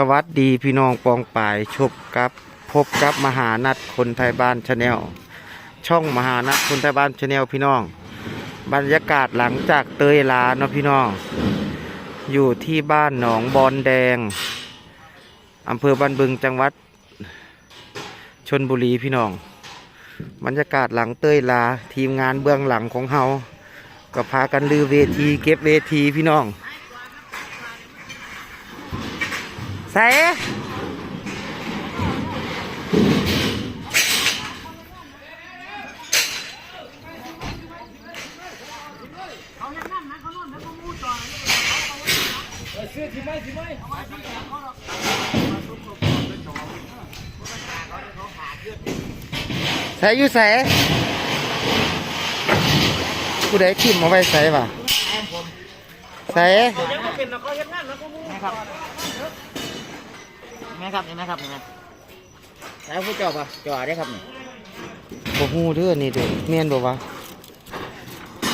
สวัสดีพี่น้องปองป่ายชบกับ พบกับมหานัดคนไทยบ้านชาแนลช่องมหานัดคนไทยบ้านชาแนลพี่น้อง บรรยากาศหลังจากเตยลาเนาะพี่น้อง อยู่ที่บ้านหนองบอนแดงอำเภอบ้านบึงจังหวัด ชนบุรีพี่น้อง บรรยากาศหลังเตยลาทีมงานเบื้องหลังของเฮาก็พากันลือเวทีเก็บเวทีพี่น้อง ใส่ใส่อยู่ใส่ผู้ใดทิ มมาไว้ใส่ป่ะใส่แม่ครับแม่ครับนี่แม่ครับนี่แม่แล้วผู้เจาะปะเจาะได้ครับนี่บ่ฮู้เด้อนี่เด้อแม่นบ่วะ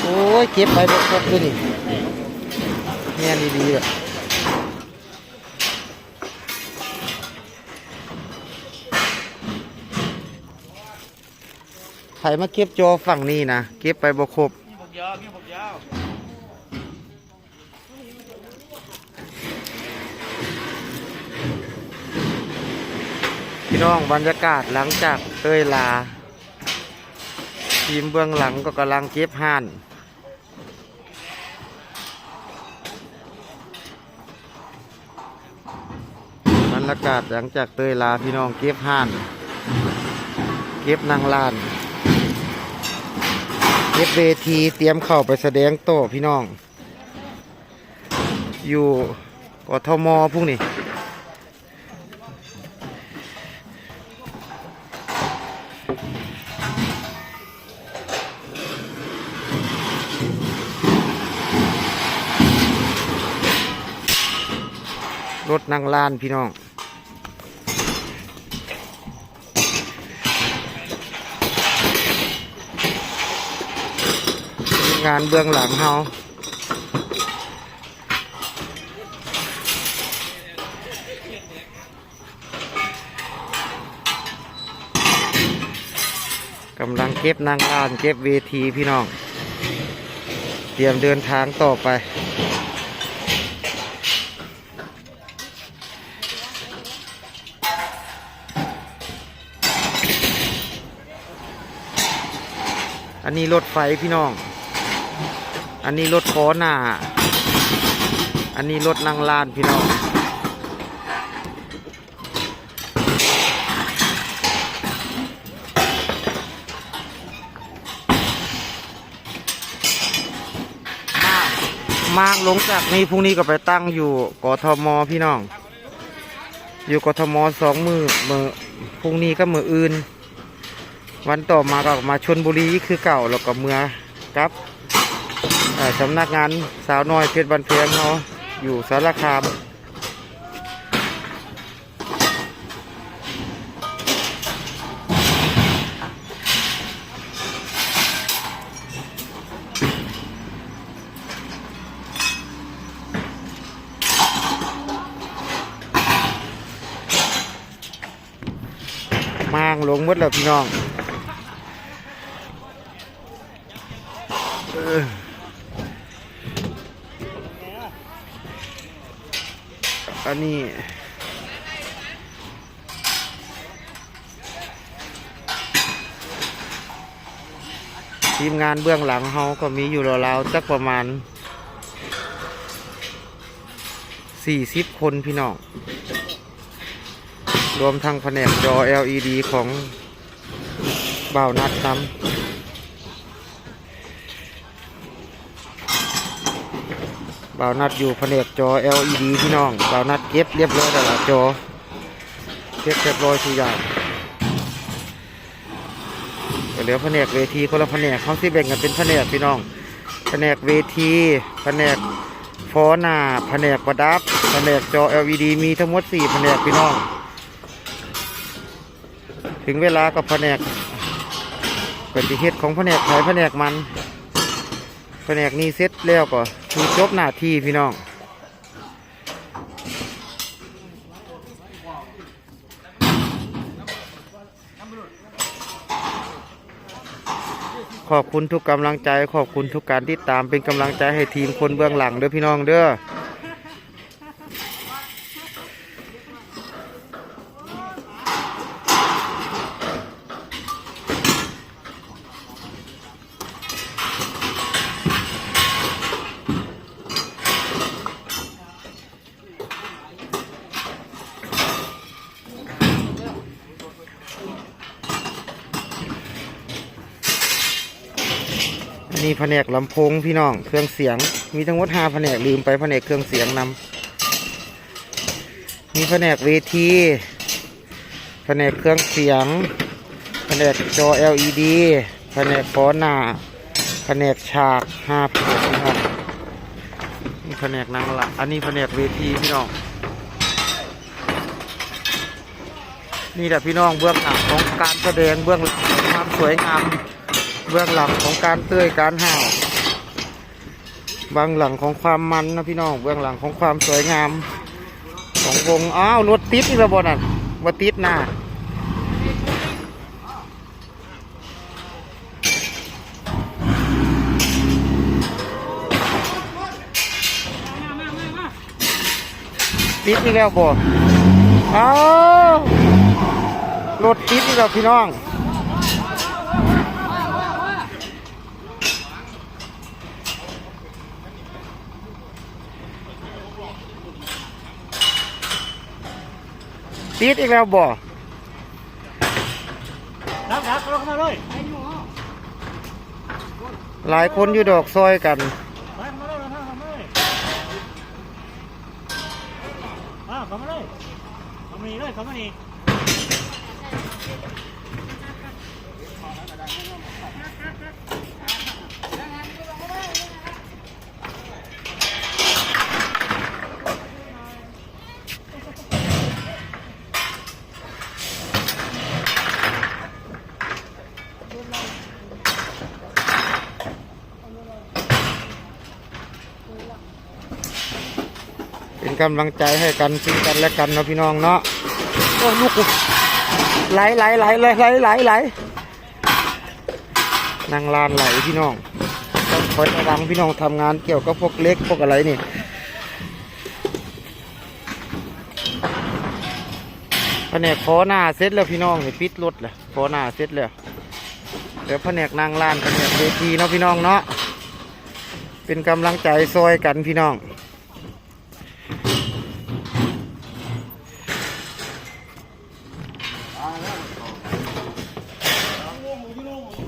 โอ้ยเก็บไปบ่ครบเลยนี่แม่นดีๆอะไผมาเก็บจอฝั่งนี้นะเก็บไปบ่ครบพี่บกยาวพี่บกยาว พี่น้องบรรยากาศหลังจากเต้ยลา ทีมเบื้องหลังก็กำลังเก็บห่านบรรยากาศหลังจากเตยลาพี่น้องเก็บห่าน เก็บนางลาน เก็บเวทีเตรียมเข้าไปแสดงโต้พี่น้อง อยู่กทมพรุ่งนี้ รถนางลานพี่น้อง งานเบื้องหลังเฮากำลังเก็บนางลานเก็บเวทีพี่น้อง เตรียมเดินทางต่อไป อันนี้รถไฟพี่น้อง อันนี้รถคอหน้า อันนี้รถนั่งลานพี่น้องมากลงจากนี้พรุ่งนี้ก็ไปตั้งอยู่กทมพี่น้อง อยู่กทมสองมือมือพรุ่งนี้ก็มืออื่น วันต่อมาก็มาชนบุรีคือเก่าแล้วก็เมือครับสำนักงานสาวน้อยเพชรบันเพียงเนาะอยู่สารคามมางลงมดแล้วพี่น้อง อันนี้ทีมงานเบื้องหลังเขาก็มีอยู่ราวๆสักประมาณ40คนพี่น้อง รวมทั้งแผนกจอ LED ของบ่าวนัดน้ำ บ่าวนัดอยู่แผนกจอ LED พี่น้องบ่าวนัดเก็บเรียบร้อยแล้วล่ะจอเก็บเรียบร้อยทุกอย่างเหลือแผนกเวทีคนละแผนกเขาที่แบ่งกันเป็นแผนกพี่น้องแผนกเวทีแผนกฟอหน้าแผนกประดับแผนกจอ LED มีทั้งหมด4แผนกพี่น้อง ถึงเวลากับแผนกเป็นที่เฮ็ดของแผนกไหนแผนกมัน แผนกนี้เสร็จแล้วก็คือจบหน้าที่พี่น้องขอบคุณทุกกำลังใจ ขอบคุณทุกการติดตามเป็นกำลังใจให้ทีมคนเบื้องหลังเด้อพี่น้องเด้อ แผนกลำโพงพี่น้อง เครื่องเสียง มีทั้งหมดห้าแผนกลืมไปแผนกเครื่องเสียงนำมีแผนกเวทีแผนกเครื่องเสียงแผนกจอ LED แผนกฟอนหน้าแผนกฉากห้าแผนกนะครับนี่แผนกนางละอันนี้แผนกเวทีพี่น้องนี่แหละพี่น้องเบื้องหลังของการแสดงเบื้องหลังความสวยงาม เบื้องหลังของการเตื้อยการห่าวเบื้องหลังของความมันนะพี่น้องเบื้องหลังของความสวยงาม ของวงอ้าวรถติดนี่ระบนั่นว่าติดหน้าติดนี่แล้วบ่อ้าวรถติดนี่แล้วพี่น้อง ติดอีกแล้วบ่รับรับเข้ามาเลยหลายคนอยู่ดอกซอยกันไปเข้ามาเลยเข้ามาเลยอ่าเข้ามาเลยเข้ามานี่เลยเข้ามานี่ เป็นกำลังใจให้กันซึ่งกันและกันเนาะพี่น้องเนาะโอ้ลูกกูไหลไหลไหลไหลไหลไหลไหลนางลานไหลพี่น้องต้องคอยระวังพี่น้องทำงานเกี่ยวกับพวกเล็กพวกอะไรนี่แผนกขอหน้าเสร็จแล้วพี่น้องเนี่ปิดรถเลยขอหน้าเสร็จแล้วเดี๋ยวแผนกนางลานแผนกเวทีเนาะพี่น้องเนาะเป็นกำลังใจซอยกันพี่น้อง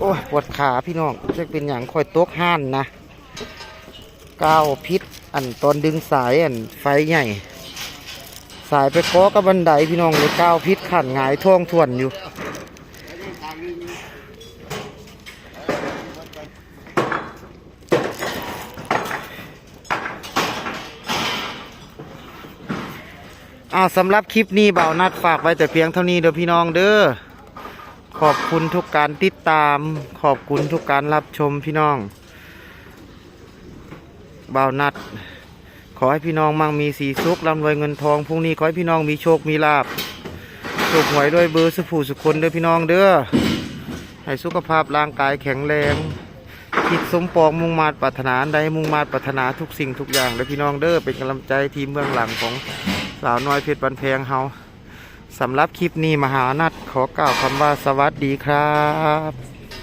อ้ยปวดขาพี่น้องจะเป็นอย่างคอยตกห้านนะก้าวพิษอันตอนดึงสายอันไฟใหญ่ สายไปเคาะกับบันไดพี่น้องเลยก้าวพิษขันงายท่วงทวนอยู่อ้าสำหรับคลิปนี้เบานัดฝากไว้แต่เพียงเท่านี้เด้อพี่น้องเด้อ ขอบคุณทุกการติดตาม ขอบคุณทุกการรับชมพี่น้องบ่าวนัด ขอให้พี่น้องมั่งมีสีสุขร่ำรวยเงินทองพรุ่งนี้ขอให้พี่น้องมีโชคมีลาบถูกหวยด้วยเบอร์สุผูสุคนด้อพี่น้องเด้อให้สุขภาพร่างกายแข็งแรงคิดสมปองมุ่งมาตรปรารถนาใดมุ่งมาตรปรารถนาทุกสิ่งทุกอย่างเด้อพี่น้องเด้อเป็นกำลังใจทีมเบื้องหลังของสาวน้อยเพชรบันแพงเฮา สำหรับคลิปนี้มหานัทขอกล่าวคำว่าสวัสดีครับ